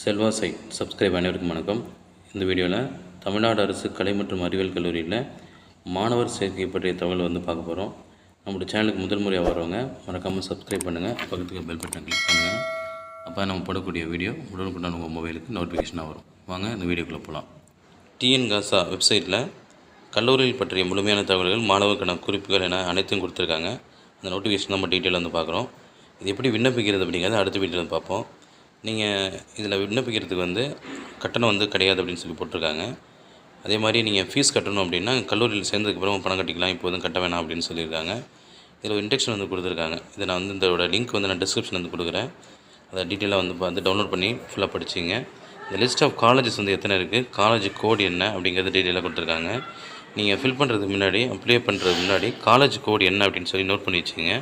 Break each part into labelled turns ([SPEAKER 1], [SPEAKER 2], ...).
[SPEAKER 1] Selva side subscribe அனைவருக்கும் வணக்கம். இந்த வீடியோவில் தமிழ்நாடு அரசு கலை மற்றும் அறிவியல் கல்லூரியில் மாணவர் சேர்க்கை பற்றிய தகவல் வந்து பார்க்க போகிறோம் நம்மளோட சேனலுக்கு முதல் முறையாக வரவங்க மறக்காமல் சப்ஸ்கிரைப் பண்ணுங்கள் பக்கத்துக்கு பெல் பட்டன் கிளிக் பண்ணுங்கள் அப்போ நம்ம போடக்கூடிய வீடியோ உடனுக்குடன் உங்கள் மொபைலுக்கு நோட்டிஃபிகேஷனாக வரும். வாங்க இந்த வீடியோக்குள்ளே போகலாம் டிஎன் காசா வெப்சைட்டில் கல்லூரியில் பற்றிய முழுமையான தகவல்கள் மாணவருக்கான குறிப்புகள் என அனைத்தும் கொடுத்துருக்காங்க. அந்த நோட்டிஃபிகேஷன் நம்ம டீட்டெயில் வந்து பார்க்குறோம். இது எப்படி விண்ணப்பிக்கிறது அப்படிங்கிறத அடுத்த வீட்டில் வந்து பார்ப்போம். நீங்கள் இதில் விண்ணப்பிக்கிறதுக்கு வந்து கட்டணம் வந்து கிடையாது அப்படின்னு சொல்லி போட்டிருக்காங்க. அதே மாதிரி நீங்கள் ஃபீஸ் கட்டணும் அப்படின்னா கல்லூரியில் சேர்ந்ததுக்கப்புறம் பணம் கட்டிக்கலாம் இப்போ வந்து கட்ட வேணாம் அப்படின்னு சொல்லியிருக்காங்க. இதில் இன்டெக்ஷன் வந்து கொடுத்துருக்காங்க. இதை நான் வந்து இதோட லிங்க் வந்து நான் டிஸ்கிரிப்ஷன் வந்து கொடுக்குறேன். அதை டீட்டெயிலாக வந்து பார்த்து டவுன்லோட் பண்ணி ஃபுல்லாக படிச்சிங்க. இந்த லிஸ்ட் ஆஃப் காலேஜஸ் வந்து எத்தனை இருக்குது காலேஜ் கோடு என்ன அப்படிங்கிறது டீட்டெயிலாக கொடுத்துருக்காங்க. நீங்கள் ஃபில் பண்ணுறதுக்கு முன்னாடி அப்ளை பண்ணுறதுக்கு முன்னாடி காலேஜ் கோடு என்ன அப்படின்னு சொல்லி நோட் பண்ணி வச்சுங்க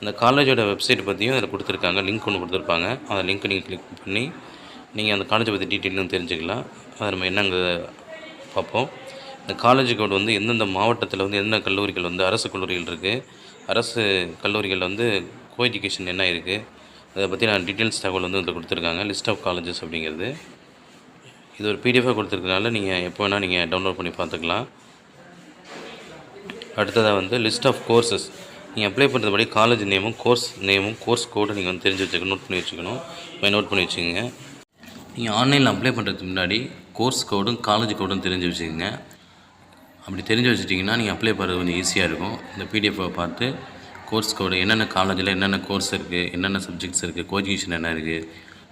[SPEAKER 1] அந்த காலேஜோட வெப்சைட் பற்றியும் அதில் கொடுத்துருக்காங்க. லிங்க் ஒன்று கொடுத்துருப்பாங்க. அந்த லிங்க் நீங்கள் கிளிக் பண்ணி நீங்கள் அந்த காலேஜை பற்றி டீட்டெயிலும் தெரிஞ்சுக்கலாம். அதை நம்ம என்னங்க பார்ப்போம். இந்த காலேஜ் கோட் வந்து எந்தெந்த மாவட்டத்தில் வந்து எந்தெந்த கல்லூரிகள் வந்து அரசு கல்லூரிகள் இருக்குது அரசு கல்லூரிகளில் வந்து கோ எஜுகேஷன் என்ன இருக்குது அதை பற்றி நான் டீட்டெயில்ஸ் தகவல் வந்து இதில் கொடுத்துருக்காங்க. லிஸ்ட் ஆஃப் காலேஜஸ் அப்படிங்கிறது. இது ஒரு பிடிஎஃபாக கொடுத்துருக்கனால நீங்கள் எப்போ வேணால் நீங்கள் டவுன்லோட் பண்ணி பார்த்துக்கலாம். அடுத்ததாக வந்து லிஸ்ட் ஆஃப் கோர்சஸ் நீங்கள் அப்ளை பண்ணுறபடி காலேஜ் நேமும் கோர்ஸ் நேமும் கோர்ஸ் கோடை நீங்கள் வந்து தெரிஞ்சு வச்சுக்கணும் நோட் பண்ணி வச்சுக்கணும். போய் நோட் பண்ணி வச்சுக்கோங்க. நீங்கள் ஆன்லைனில் அப்ளை பண்ணுறதுக்கு முன்னாடி கோர்ஸ் கோடும் காலேஜ் கோடும் தெரிஞ்சு வச்சுக்கோங்க. அப்படி தெரிஞ்சு வச்சுட்டிங்கன்னா நீங்கள் அப்ளை பண்ணுறது கொஞ்சம் ஈஸியாக இருக்கும். இந்த பிடிஎஃப்பை பார்த்து கோர்ஸ் கோடு என்னென்ன காலேஜில் என்னென்ன கோர்ஸ் இருக்குது என்னென்ன சப்ஜெக்ட்ஸ் இருக்குது கோஎஜுகேஷன் என்ன இருக்குது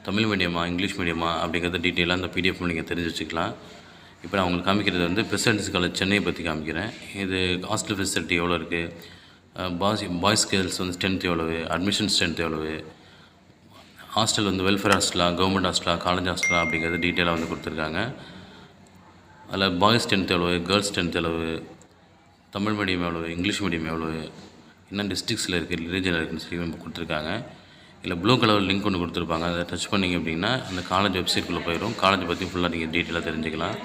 [SPEAKER 1] தமிழ் மீடியமா இங்கிலீஷ் மீடியமா அப்படிங்கிறத டீட்டெயிலாக அந்த பிடிஎஃப் நீங்கள் தெரிஞ்சு வச்சுக்கலாம். இப்போ நான் உங்களுக்கு காமிக்கிறது வந்து பிரசிடென்சி காலேஜ் சென்னையை பற்றி காமிக்கிறேன். இது ஹாஸ்டல் ஃபெசிலிட்டி எவ்வளோ இருக்குது பாய்ஸ் பாய்ஸ் கேர்ள்ஸ் வந்து ஸ்ட்ரென்த் எவ்வளவு? அட்மிஷன் ஸ்ட்ரென்த் எவ்வளவு? ஹாஸ்டல் வந்து வெல்ஃபேர் ஹாஸ்டலா கவர்மெண்ட் ஹாஸ்டலா காலேஜ் ஹாஸ்டலா அப்படிங்கிறது டீட்டெயிலாக வந்து கொடுத்துருக்காங்க. அதில் பாய்ஸ் ஸ்ட்ரென்த் எவ்வளவு? கேர்ள்ஸ் ஸ்ட்ரென்த் எவ்வளவு? தமிழ் மீடியம் எவ்வளவு? இங்கிலீஷ் மீடியம் எவ்வளவு? என்ன டிஸ்ட்ரிக்ஸில் இருக்குது ரீஜனில் இருக்குன்னு சொல்லி நம்ம கொடுத்துருக்காங்க. இல்லை ப்ளூ கலர் லிங்க் ஒன்று கொடுத்துருப்பாங்க. அதை டச் பண்ணிங்க அப்படின்னா அந்த காலேஜ் வெப்சைட்குள்ளே போயிடும் காலேஜ் பற்றி ஃபுல்லாக நீங்கள் டீட்டெயிலாக தெரிஞ்சுக்கலாம்.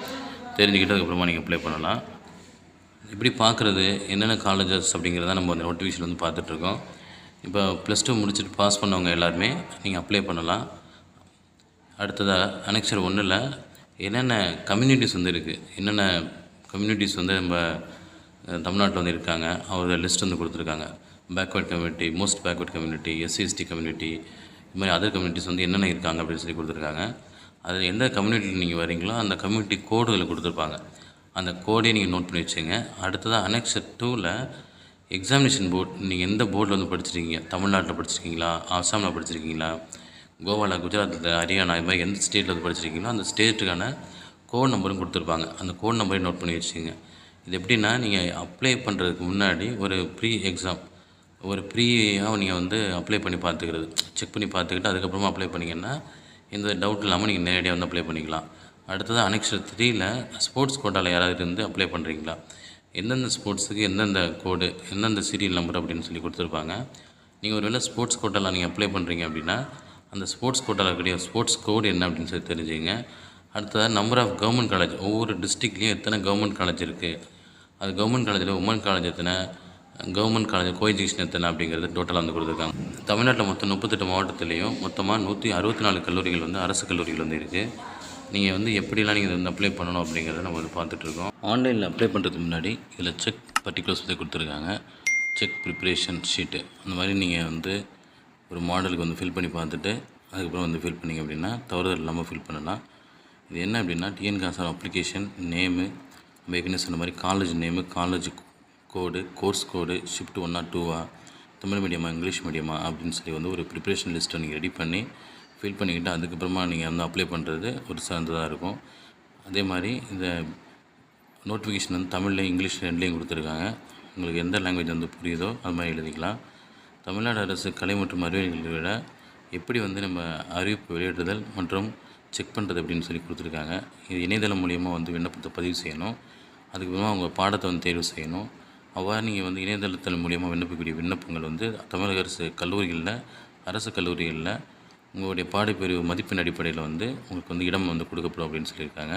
[SPEAKER 1] தெரிஞ்சுக்கிட்டு அதுக்கப்புறமா நீங்கள் அப்ளை பண்ணலாம். எப்படி பார்க்குறது என்னென்ன காலேஜஸ் அப்படிங்கிறத நம்ம அந்த நோட்டிஃபிகேஷன் வந்து பார்த்துட்ருக்கோம். இப்போ ப்ளஸ் டூ முடிச்சுட்டு பாஸ் பண்ணவங்க எல்லாருமே நீங்கள் அப்ளை பண்ணலாம். அடுத்ததாக அனெக்சர் ஒன்றில் என்னென்ன கம்யூனிட்டிஸ் வந்து இருக்குது என்னென்ன கம்யூனிட்டிஸ் வந்து நம்ம தமிழ்நாட்டில் வந்து இருக்காங்க? அவரோட லிஸ்ட் வந்து கொடுத்துருக்காங்க. Backward community most backward community SC ST community இது மாதிரி அதர் கம்யூனிட்டிஸ் வந்து என்னென்ன இருக்காங்க அப்படின்னு சொல்லி கொடுத்துருக்காங்க. அது எந்த கம்யூனிட்டியில் நீங்கள் வரீங்களோ அந்த கம்யூனிட்டி கோடுகளை கொடுத்துருப்பாங்க. அந்த கோடே நீங்கள் நோட் பண்ணி வச்சுங்க அடுத்ததாக அனெக்ஸர் டூவில் எக்ஸாமினேஷன் போர்ட் நீங்கள் எந்த போர்டில் வந்து படிச்சிருக்கீங்க? தமிழ்நாட்டில் படிச்சிருக்கீங்களா? அசாமில் படிச்சிருக்கீங்களா? கோவாவில் குஜராத்தில் ஹரியானா இது மாதிரி எந்த ஸ்டேட்டில் வந்து படிச்சிருக்கீங்களோ அந்த ஸ்டேட்டுக்கான கோட் நம்பரும் கொடுத்துருப்பாங்க. அந்த கோட் நம்பரையும் நோட் பண்ணி வச்சுங்க இது எப்படின்னா நீங்கள் அப்ளை பண்ணுறதுக்கு முன்னாடி ஒரு ப்ரீ எக்ஸாம் ஒரு ப்ரீயாக நீங்கள் வந்து அப்ளை பண்ணி பார்த்துக்கிறது. செக் பண்ணி பார்த்துக்கிட்டு அதுக்கப்புறமா அப்ளை பண்ணிங்கன்னா எந்த டவுட் இல்லாமல் நீங்கள் நேரடியாக வந்து அப்ளை பண்ணிக்கலாம். அடுத்தது அனெக்ஷர் த்ரீயில். ஸ்போர்ட்ஸ் கோட்டாவில் யாராவது இருந்து அப்ளை பண்ணுறீங்களா எந்தெந்த ஸ்போர்ட்ஸுக்கு எந்தெந்த கோடு எந்தெந்த சீரியல் நம்பர் அப்படின்னு சொல்லி கொடுத்துருப்பாங்க. நீங்கள் ஒருவேளை ஸ்போர்ட்ஸ் கோட்டாவில் நீங்கள் அப்ளை பண்ணுறீங்க அப்படின்னா அந்த ஸ்போர்ட்ஸ் கோட்டாவில் இருக்கக்கூடிய ஸ்போர்ட்ஸ் கோடு என்ன அப்படின்னு சொல்லி தெரிஞ்சுங்க. அடுத்ததாக நம்பர் ஆஃப் கவர்மெண்ட் காலேஜ் ஒவ்வொரு டிஸ்ட்ரிக்ட்லேயும் எத்தனை கவர்மெண்ட் காலேஜ் இருக்குது அது கவர்மெண்ட் காலேஜில் உமன் காலேஜ் எத்தனை? கவர்மெண்ட் காலேஜ் கோஎஜுகேஷன் எத்தனை அப்படிங்கிறது டோட்டலாக வந்து கொடுத்துருக்காங்க. தமிழ்நாட்டில் மொத்தம் முப்பத்தெட்டு மாவட்டத்துலேயும் மொத்தமாக நூற்றி அறுபத்தி நாலு கல்லூரிகள் வந்து அரசு கல்லூரிகள் வந்து இருக்குது நீங்கள் வந்து எப்படிலாம் நீங்கள் வந்து அப்ளை பண்ணணும் அப்படிங்கிறத நம்ம வந்து பார்த்துட்ருக்கோம் ஆன்லைனில் அப்ளை பண்ணுறதுக்கு முன்னாடி இதில் செக் பர்டிகுலர்ஸ் பற்றி கொடுத்துருக்காங்க. செக் ப்ரிப்ரேஷன் ஷீட்டு அந்த மாதிரி நீங்கள் வந்து ஒரு மாடலுக்கு வந்து ஃபில் பண்ணி பார்த்துட்டு அதுக்கப்புறம் வந்து ஃபில் பண்ணிங்க அப்படின்னா தவறுதல் இல்லாமல் ஃபில் பண்ணலாம். இது என்ன அப்படின்னா டிஎன் காசார் அப்ளிகேஷன் நேமு நம்ம ஏற்கனவே சொன்ன மாதிரி college name college code course code shift ஒன்னா டூவா தமிழ் மீடியமா இங்கிலீஷ் மீடியமா அப்படின்னு சொல்லி வந்து ஒரு ப்ரிப்ரேஷன் லிஸ்ட்டை நீங்கள் ரெடி பண்ணி ஃபில் பண்ணிக்கிட்டு அதுக்கப்புறமா நீங்கள் வந்து அப்ளை பண்ணுறது ஒரு சிறந்ததாக இருக்கும். அதே மாதிரி இந்த நோட்டிஃபிகேஷன் வந்து தமிழ்லையும் இங்கிலீஷ் ரெண்டுலேயும் கொடுத்துருக்காங்க. உங்களுக்கு எந்த லாங்குவேஜ் வந்து புரியுதோ அது மாதிரி எழுதிக்கலாம். தமிழ்நாடு அரசு கலை மற்றும் அறிவியல் விட எப்படி வந்து நம்ம அறிவிப்பு வெளியிடுதல் மற்றும் செக் பண்ணுறது அப்படின்னு சொல்லி கொடுத்துருக்காங்க. இது இணையதளம் மூலியமாக வந்து விண்ணப்பத்தை பதிவு செய்யணும். அதுக்கப்புறமா உங்கள் பாடத்தை வந்து தேர்வு செய்யணும். அவ்வாறு நீங்கள் வந்து இணையதளத்தின் மூலியமாக விண்ணப்பிக்கக்கூடிய விண்ணப்பங்கள் வந்து தமிழக அரசு கல்லூரிகளில் அரசு கல்லூரிகளில் உங்களுடைய பாடப்பிரிவு மதிப்பெண் அடிப்படையில் வந்து உங்களுக்கு வந்து இடம் வந்து கொடுக்கப்படும் அப்படின்னு சொல்லியிருக்காங்க.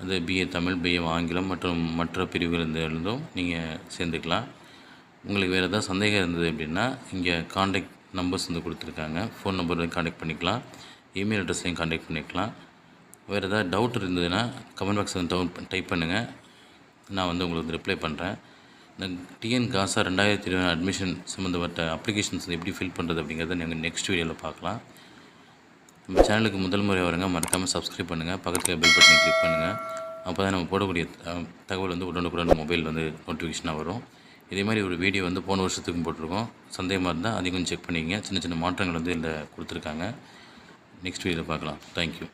[SPEAKER 1] அது பிஏ தமிழ் பிஏ ஆங்கிலம் மற்றும் மற்ற பிரிவுகளிலிருந்தும் நீங்கள் சேர்ந்துக்கலாம். உங்களுக்கு வேறு ஏதாவது சந்தேகம் இருந்தது அப்படின்னா இங்கே காண்டாக்ட் நம்பர்ஸ் வந்து கொடுத்துருக்காங்க. ஃபோன் நம்பர் காண்டாக்ட் பண்ணிக்கலாம். இமெயில் அட்ரஸ்லையும் காண்டாக்ட் பண்ணிக்கலாம். வேறு ஏதாவது டவுட் இருந்ததுன்னா கமெண்ட் பாக்ஸ் வந்து டவுன் டைப் பண்ணுங்கள் நான் வந்து உங்களுக்கு ரிப்ளை பண்ணுறேன் டிஎன் காசா ரெண்டாயிரத்தி இருபது அட்மிஷன் சம்மந்தப்பட்ட அப்ளிகேஷன்ஸ் எப்படி ஃபில் பண்ணுறது அப்படிங்கிறத நீங்கள் நெக்ஸ்ட் வீடியோவில் பார்க்கலாம். நம்ம சேனலுக்கு முதல் முறை வரங்க. மறக்காமல் சப்ஸ்கிரைப் பண்ணுங்கள் பக்கத்தில் பெல் பட்டனை கிளிக் பண்ணுங்கள் அப்போ தான் நம்ம போடக்கூடிய தகவல் வந்து உடனுக்குடன் மொபைல் வந்து நோட்டிஃபிகேஷனாக வரும். இதே மாதிரி ஒரு வீடியோ வந்து போன வருஷத்துக்கும் போட்டிருக்கோம். சந்தேகமாக இருந்தால் அதையும் கொஞ்சம் செக் பண்ணிக்கங்க. சின்ன சின்ன மாற்றங்கள் வந்து இதில் கொடுத்துருக்காங்க. நெக்ஸ்ட் வீடியோவில் பார்க்கலாம். தேங்க்யூ